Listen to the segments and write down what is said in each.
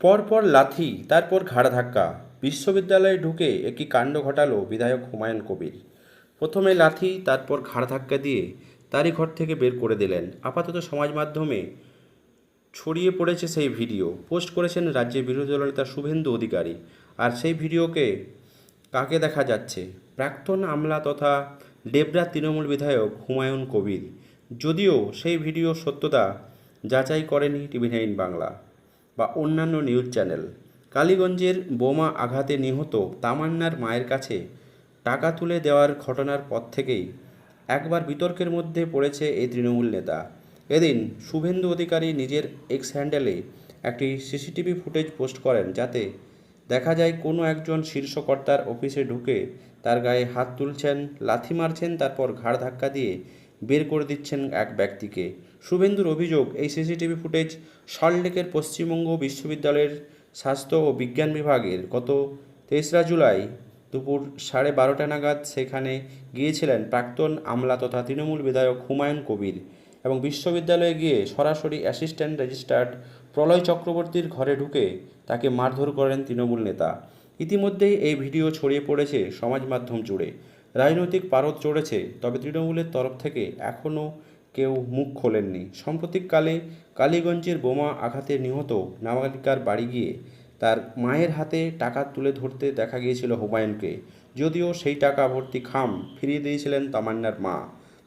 পরপর লাথি, তারপর ঘাড় ধাক্কা। বিশ্ববিদ্যালয়ে ঢুকে একটি কাণ্ড ঘটালো বিধায়ক হুমায়ুন কবির। প্রথমে লাথি, তারপর ঘাড় ধাক্কা দিয়ে তারই ঘর থেকে বের করে দিলেন। আপাতত সমাজ মাধ্যমে ছড়িয়ে পড়েছে সেই ভিডিও। পোস্ট করেছেন রাজ্যের বিরোধী দলনেতা শুভেন্দু অধিকারী। আর সেই ভিডিওকে কাকে দেখা যাচ্ছে? প্রাক্তন আমলা তথা ডেবরা তৃণমূল বিধায়ক হুমায়ুন কবির। যদিও সেই ভিডিও সত্যতা যাচাই করেনি টিভি নাইন বাংলা। বা অন্যান্য নিউজ চ্যানেল কালীগঞ্জের বোমা আঘাতে নিহত তামান্নার মায়ের কাছে টাকা তুলে দেওয়ার ঘটনার পর থেকেই একবার বিতর্কের মধ্যে পড়েছে এই তৃণমূল নেতা। এদিন শুভেন্দু অধিকারী নিজের এক্স হ্যান্ডেলে একটি সিসিটিভি ফুটেজ পোস্ট করেন যাতে দেখা যায় কোনো একজন শীর্ষকর্তার অফিসে ঢুকে তার গায়ে হাত তুলছেন, লাথি মারছেন, তারপর ঘাড় ধাক্কা দিয়ে বের করে দিচ্ছেন এক ব্যক্তিকে। শুভেন্দুর অভিযোগ, এই সিসিটিভি ফুটেজ সল্টলেকের পশ্চিমবঙ্গ বিশ্ববিদ্যালয়ের স্বাস্থ্য ও বিজ্ঞান বিভাগের। গত তেসরা জুলাই দুপুর সাড়ে বারোটা নাগাদ সেখানে গিয়েছিলেন প্রাক্তন আমলা তথা তৃণমূল বিধায়ক হুমায়ুন কবির এবং বিশ্ববিদ্যালয়ে গিয়ে সরাসরি অ্যাসিস্ট্যান্ট রেজিস্ট্রার্ড প্রলয় চক্রবর্তীর ঘরে ঢুকে তাকে মারধর করেন তৃণমূল নেতা। ইতিমধ্যেই এই ভিডিও ছড়িয়ে পড়েছে সমাজ মাধ্যম জুড়ে। রাজনৈতিক পারদ চড়েছে, তবে তৃণমূলের তরফ থেকে এখনও কেউ মুখ খোলেননি। সাম্প্রতিককালে কালীগঞ্জের বোমা আঘাতে নিহত নাবালিকার বাড়ি গিয়ে তার মায়ের হাতে টাকা তুলে ধরতে দেখা গিয়েছিল হুমায়ুনকে। যদিও সেই টাকা ভর্তি খাম ফিরিয়ে দিয়েছিলেন তামান্নার মা।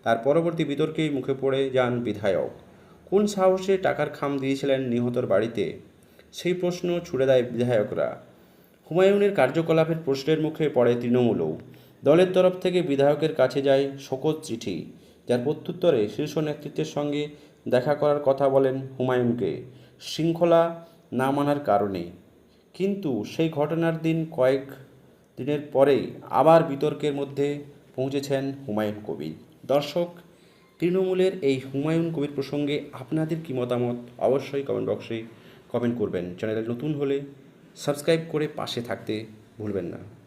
তার পরবর্তী বিতর্কেই মুখে পড়ে যান বিধায়ক। কোন সাহসে টাকার খাম দিয়েছিলেন নিহতর বাড়িতে? সেই প্রশ্ন ছুড়ে দেয় বিধায়করা। হুমায়ুনের কার্যকলাপের প্রশ্নের মুখে পড়ে তৃণমূলও। দলের তরফ থেকে বিধায়কের কাছে যায় শোকজ চিঠি, যার প্রত্যুত্তরে শীর্ষ নেতৃত্বের সঙ্গে দেখা করার কথা বলেন হুমায়ুনকে। শৃঙ্খলা না মানার কারণে। কিন্তু সেই ঘটনার দিন কয়েক দিনের পরেই আবার বিতর্কের মধ্যে পৌঁছেছেন হুমায়ুন কবির। দর্শক, তৃণমূলের এই হুমায়ুন কবির প্রসঙ্গে আপনাদের কী মতামত? অবশ্যই কমেন্ট বক্সে কমেন্ট করবেন। চ্যানেলে নতুন হলে সাবস্ক্রাইব করে পাশে থাকতে ভুলবেন না।